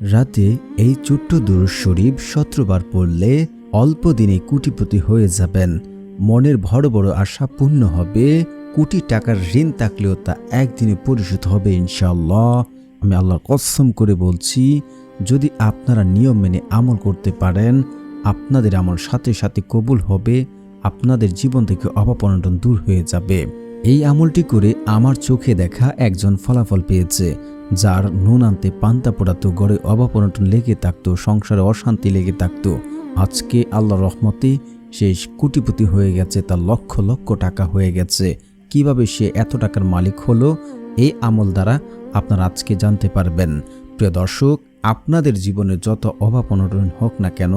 রাতে এই ছোট্ট দুরুদ শরীফ সতেরোবার পড়লে অল্প দিনে কুটিপতি হয়ে যাবেন। মনের বড় বড় আশা পূর্ণ হবে। কোটি টাকার ঋণ থাকলেও তা একদিনে পরিশোধ হবে ইনশাল্লাহ আমি আল্লাহর কসম করে বলছি, যদি আপনারা নিয়ম মেনে আমল করতে পারেন, আপনাদের আমল সাথে সাথে কবুল হবে, আপনাদের জীবন থেকে অভাব দূর হয়ে যাবে। এই আমলটি করে আমার চোখে দেখা একজন ফলাফল পেয়েছে। যার নুন আনতে পান্তা পোড়াতো, গড়ে অভাব অনটন লেগে থাকতো, সংসারে অশান্তি লেগে থাকতো। আজকে আল্লাহ রহমতে সে কোটিপতি হয়ে গেছে, তার লক্ষ লক্ষ টাকা হয়ে গেছে। কীভাবে সে এত টাকার মালিক হলো? এই আমল দ্বারা আপনারা আজকে জানতে পারবেন। প্রিয় দর্শক, আপনাদের জীবনে যত অভাব অনটন হোক না কেন,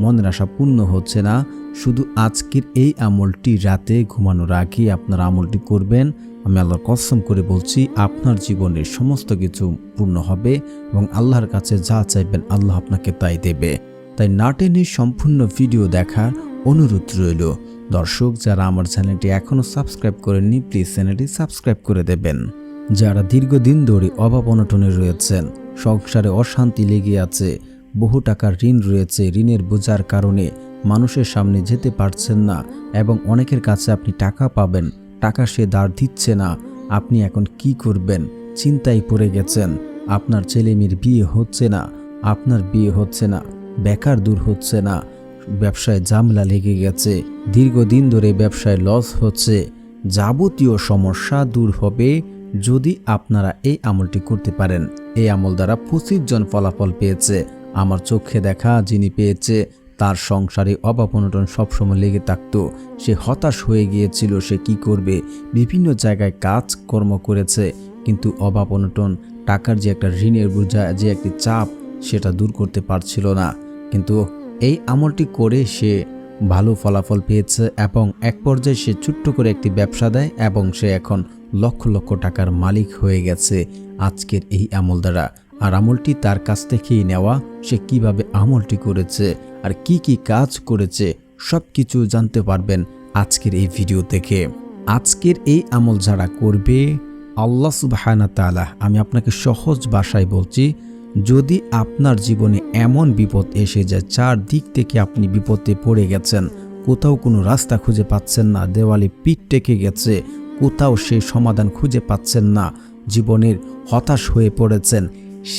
মনের আশা পূর্ণ হচ্ছে না। শুধু আজকের এই আমলটি রাতে ঘুমানোর আগে আপনার আমলটি করবেন। আমি আল্লাহর কসম করে বলছি, আপনার জীবনের সমস্ত কিছু পূর্ণ হবে এবং আল্লাহর কাছে যা চাইবেন আল্লাহ আপনাকে তাই দেবে। তাই না টেনে সম্পূর্ণ ভিডিও দেখার অনুরোধ রইল। দর্শক, যারা আমার চ্যানেলটি এখনও সাবস্ক্রাইব করেননি, প্লিজ চ্যানেলটি সাবস্ক্রাইব করে দেবেন। যারা দীর্ঘদিন ধরে অভাব অনটনে রয়েছেন সংসারে অশান্তি লেগে আছে। বহু টাকার ঋণ রয়েছে, ঋণের বোঝার কারণে। মানুষের সামনে যেতে পারছেন না এবং অনেকের কাছে আপনি টাকা পাবেন। টাকা সে দাঁড় দিচ্ছে না। আপনি এখন কি করবেন? চিন্তায় পড়ে গেছেন। আপনার ছেলে মেয়ের বিয়ে হচ্ছে না। আপনার বিয়ে হচ্ছে না। বেকার দূর হচ্ছে না। ব্যবসায় জামলা লেগে গেছে। দীর্ঘদিন ধরে ব্যবসায় লস হচ্ছে। যাবতীয় সমস্যা দূর হবে। যদি আপনারা এই আমলটি করতে পারেন, এই আমল দ্বারা পঁচিশ জন ফলাফল পেয়েছে। আমার চোখে দেখা যিনি পেয়েছে, তার সংসারে অভাব অনটন সবসময় লেগে থাকতো। সে হতাশ হয়ে গিয়েছিল, সে কি করবে? বিভিন্ন জায়গায় কাজ, কর্ম করেছে, কিন্তু অভাব অনটন, টাকার যে একটা ঋণের বোঝা, যে একটি চাপ, সেটা দূর করতে পারছিল না। কিন্তু এই আমলটি করে সে ভালো ফলাফল পেয়েছে এবং এক পর্যায়ে সে ছোট্ট করে একটি ব্যবসা দেয় এবং সে এখন লক্ষ লক্ষ টাকার মালিক হয়ে গেছে আজকের এই আমল দ্বারা। আর আমলটি তার কাছ থেকেই নেওয়া, সে কীভাবে আমলটি করেছে আর কি কি কাজ করেছে সব কিছু জানতে পারবেন আজকের এই ভিডিও থেকে আজকের এই আমল যারা করবে, আল্লাহ সুবাহানা তালা আমি আপনাকে সহজ ভাষায় বলছি, যদি আপনার জীবনে এমন বিপদ এসে যায় চার দিক থেকে আপনি বিপদে পড়ে গেছেন, কোথাও কোনো রাস্তা খুঁজে পাচ্ছেন না, দেওয়ালে পিঠ টেকে গেছে কোথাও সেই সমাধান খুঁজে পাচ্ছেন না, জীবনের হতাশ হয়ে পড়েছেন।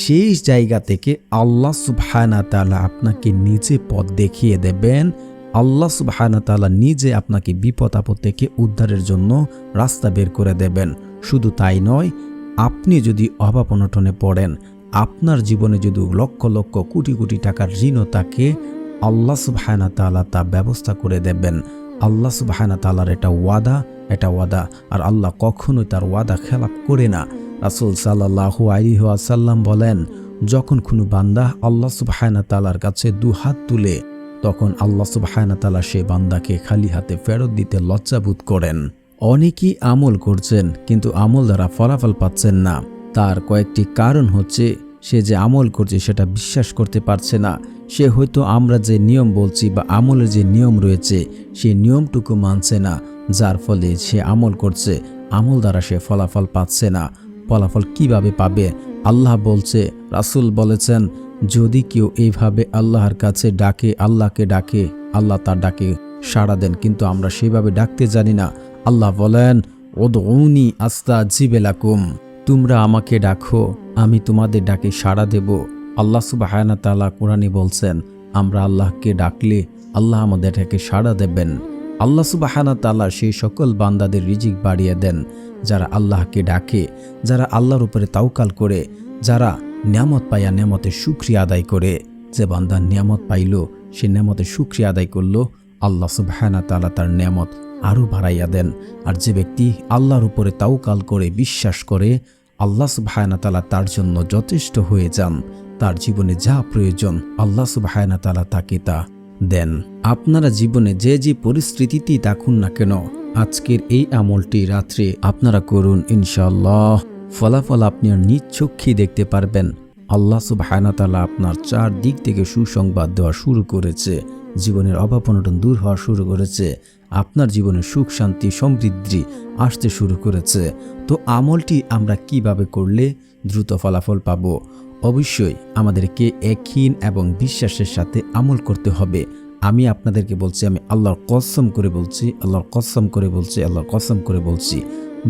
সেই জায়গা থেকে আল্লাহ সুবহানা আপনাকে নিজে পথ দেখিয়ে দেবেন। আল্লাহ সুবহানা নিজে আপনাকে বিপদ আপদ থেকে উদ্ধারের জন্য রাস্তা বের করে দেবেন। শুধু তাই নয়, আপনি যদি অভাব অনটনে পড়েন, আপনার জীবনে যদি লক্ষ লক্ষ কোটি কোটি টাকার ঋণও থাকে, আল্লাহ সুবহানা তালা তা ব্যবস্থা করে দেবেন। আল্লাহ সুবহানা তালার এটা ওয়াদা এটা ওয়াদা। আর আল্লাহ কখনোই তার ওয়াদা খেলাপ করে না। রাসুল সাল্লাহু আলিহাসাল্লাম বলেন, যখন কোনো বান্দা আল্লাহ সুবহানা তালার কাছে দু হাত তুলে, তখন আল্লাহ সুবহানা তালা সে বান্দাকে খালি হাতে ফেরত দিতে লজ্জাবোধ করেন। অনেকেই আমল করছেন, কিন্তু আমল দ্বারা ফলাফল পাচ্ছেন না। তার কয়েকটি কারণ হচ্ছে সে যে আমল করছে সেটা বিশ্বাস করতে পারছে না। সে হয়তো আমরা যে নিয়ম বলছি বা আমলের যে নিয়ম রয়েছে সেই নিয়মটুকু মানছে না, যার ফলে সে আমল করছে। আমল দ্বারা সে ফলাফল পাচ্ছে না। ফলাফল কীভাবে পাবে? আল্লাহ বলছে, রাসুল বলেছেন, যদি কেউ এইভাবে আল্লাহর কাছে ডাকে, আল্লাহকে ডাকে, আল্লাহ তার ডাকে সাড়া দেন। কিন্তু আমরা সেভাবে ডাকতে জানি না। আল্লাহ বলেন ওদৌনি আস্তা জিবেলাকুম তোমরা আমাকে ডাকো, আমি তোমাদের ডাকে সাড়া দেব। আল্লাহ সুবাহানা তালা কোরআনে বলছেন, আমরা আল্লাহকে ডাকলে আল্লাহ আমাদের ডাকে সাড়া দেবেন। আল্লাহ সুবাহানা তালা সেই সকল বান্দাদের রিজিক বাড়িয়ে দেন, যারা আল্লাহকে ডাকে, যারা আল্লাহর উপরে তাওকাল করে, যারা নিয়ামত পাইয়া নিয়ামতের সুক্রিয়া আদায় করে। যে বান্দা নিয়ামত পাইল, সে নিয়ামতের সুক্রিয়া আদায় করল, আল্লাহ সুবাহানা তালা তার নিয়ামত আরও বাড়াইয়া দেন। আর যে ব্যক্তি আল্লাহর উপরে তাওকাল করে, বিশ্বাস করে আল্লাহ সুবাহানা তালা তার জন্য যথেষ্ট হয়ে যান। তার জীবনে যা প্রয়োজন, আল্লাহ সুবাহানা তালা তাকে তা দেন। আপনারা জীবনে যে যে পরিস্থিতিতেই থাকুন না কেন, আজকের এই আমলটি রাত্রে আপনারা করুন ইনশাল্লাহ ফলাফল আপনি আর নিজ চক্ষেই দেখতে পারবেন। আল্লাহ সুবাহানাতালা আপনার চার দিক থেকে সুসংবাদ দেওয়া শুরু করেছে। জীবনের অভাব অনটন দূর হওয়া শুরু করেছে। আপনার জীবনে সুখ, শান্তি, সমৃদ্ধি আসতে শুরু করেছে। তো আমলটি আমরা কীভাবে করলে দ্রুত ফলাফল পাব? অবশ্যই আমাদেরকে একহীন এবং বিশ্বাসের সাথে আমল করতে হবে। আমি আপনাদেরকে বলছি, আমি আল্লাহর কসম করে বলছি, আল্লাহর কসম করে বলছি, আল্লাহর কসম করে বলছি,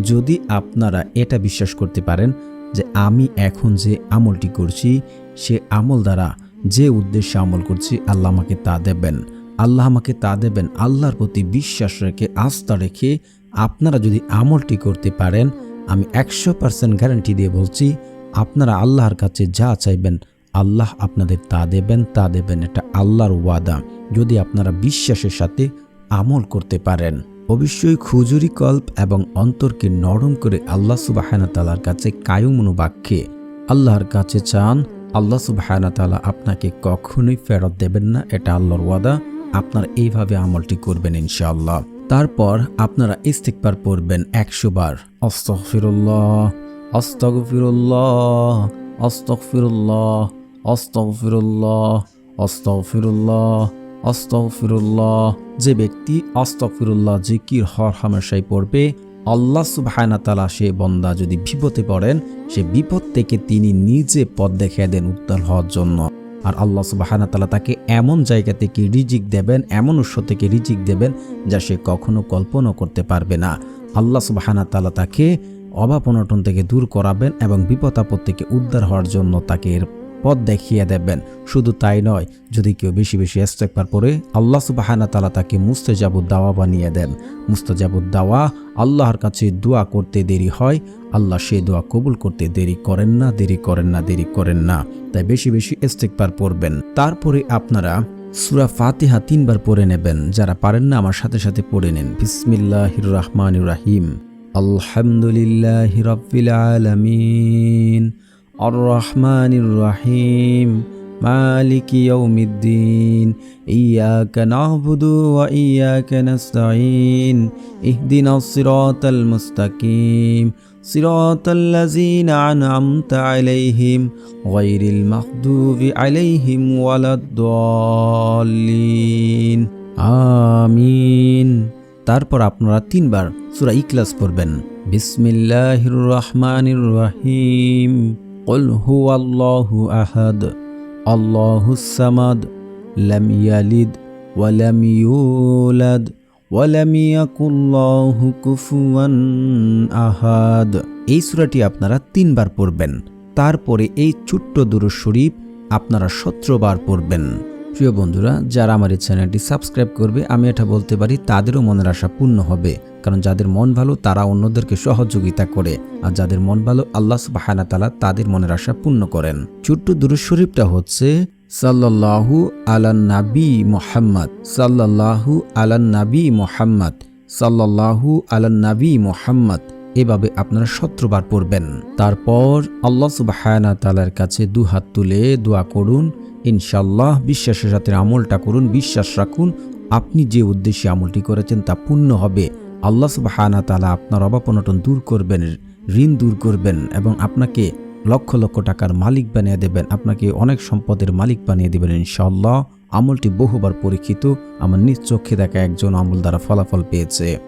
যদি আপনারা এটা বিশ্বাস করতে পারেন যে আমি এখন যে আমলটি করছি, সে আমল দ্বারা যে উদ্দেশ্যে আমল করছি, আল্লাহ আমাকে তা দেবেন। আল্লাহ আমাকে তা দেবেন। আল্লাহর প্রতি বিশ্বাস রেখে, আস্থা রেখে আপনারা যদি আমলটি করতে পারেন, আমি একশো পার্সেন্ট গ্যারান্টি দিয়ে বলছি, আপনারা আল্লাহর কাছে যা চাইবেন, আল্লাহ আপনাদের তা দেবেন তা দেবেন। এটা আল্লাহর ওয়াদা। যদি আপনারা বিশ্বাসের সাথে আমল করতে পারেন, অবশ্যই খুজুরি কল্প এবং অন্তরকে নরম করে আল্লাহ সুবাহানা তালার কাছে কায়ুমনু বাক্যে আল্লাহর কাছে চান, আল্লাহ সুবাহানা তালা আপনাকে কখনোই ফেরত দেবেন না। এটা আল্লাহর ওয়াদা। আপনারা এইভাবে আমলটি করবেন ইনশাআল্লাহ। তারপর আপনারা ইস্তিকবার পড়বেন একশো বার। অস্তফিরুল্লাহ অস্তগফিরুল্লাহ অস্তগফিরুল্লাহ অস্তগফিরুল্লাহ অস্তগফিরুল্লাহ অস্তগফিরুল্লাহ যে ব্যক্তি অস্তগফিরুল্লাহ জিকির, হর হামেশাই পড়বে, আল্লাহ সুবহানা তালা সে বন্দা যদি বিপদে পড়েন, সে বিপদ থেকে তিনি নিজে পথ দেখিয়ে দেন উত্তর হওয়ার জন্য। আর আল্লাহ সুবাহানা তালা তাকে এমন জায়গা থেকে রিজিক দেবেন, এমন উৎস থেকে রিজিক দেবেন যা সে কখনো কল্পনা করতে পারবে না। আল্লাহ সুবাহানা তালা তাকে অভাব অনটন থেকে দূর করাবেন এবং বিপদ আপদ থেকে উদ্ধার হওয়ার জন্য তাকে এর পথ দেখিয়ে দেবেন। শুধু তাই নয়, যদি কেউ বেশি বেশি ইস্তেকবার পরে আল্লাহ সুবাহানা তালা তাকে মুস্তেজাবুদ দাওয়া বানিয়ে দেন। মুস্তাজাবুদ দাওয়া আল্লাহর কাছে দোয়া করতে দেরি হয়, আল্লাহ সে দোয়া কবুল করতে দেরি করেন না, দেরি করেন না, দেরি করেন না। তাই বেশি বেশি ইস্তেকবার পড়বেন। তারপরে আপনারা সুরা ফাতিহা তিনবার পড়ে নেবেন। যারা পারেন না, আমার সাথে সাথে পড়ে নেন। বিসমিল্লাহির রহমান রাহিম। আলহামদুলিল্লাহ আলামিন। আর রহমানির রাহিম مالك يوم الدين إياك نعبد وإياك نستعين اهدنا الصراط المستقيم صراط الذين أنعمت عليهم غير المغضوب عليهم ولا الضالين আমিন তারপর আপনারা তিনবার সূরা ইখলাস পড়বেন বিসমিল্লাহির রহমানির রহিম قل هو الله أحد الله الصمد لم يلد ولم يولد ولم يكن له كفوا আহাদ এই সূরাটি আপনারা তিনবার পড়বেন তারপরে এই ছোট্ট দুরুদ শরীফ আপনারা সতেরোবার পড়বেন প্রিয় বন্ধুরা, যারা আমার এই চ্যানেলটি সাবস্ক্রাইব করবে, আমি এটা বলতে পারি, তাদেরও মনের আশা পূর্ণ হবে। কারণ যাদের মন ভালো, তারা অন্যদেরকে সহযোগিতা করে। আর যাদের মন ভালো, আল্লাহ সুবাহানা তালা তাদের মনের আশা পূর্ণ করেন। ছোট্ট দুরুদ শরীফটা হচ্ছে, সাল্লাল্লাহু আলান নাবি মোহাম্মদ, সাল্লাল্লাহু আলান নাবি মোহাম্মদ, সাল্লাল্লাহু আলান নাবি মোহাম্মদ। এভাবে আপনারা সত্রবার পড়বেন। তারপর আল্লাহ সুবাহানা তালার কাছে দু হাত তুলে দোয়া করুন। ইনশাল্লাহ বিশ্বাসের সাথে আমলটা করুন, বিশ্বাস রাখুন। আপনি যে উদ্দেশ্যে আমলটি করেছেন তা পূর্ণ হবে। আল্লাহ সুবাহানা তালা আপনার অবাপনটন দূর করবেন, ঋণ দূর করবেন এবং আপনাকে লক্ষ লক্ষ টাকার মালিক বানিয়ে দেবেন। আপনাকে অনেক সম্পদের মালিক বানিয়ে দেবেন ইনশাল্লাহ আমলটি বহুবার পরীক্ষিত। আমার নিজ চোখে দেখা একজন আমল দ্বারা ফলাফল পেয়েছে।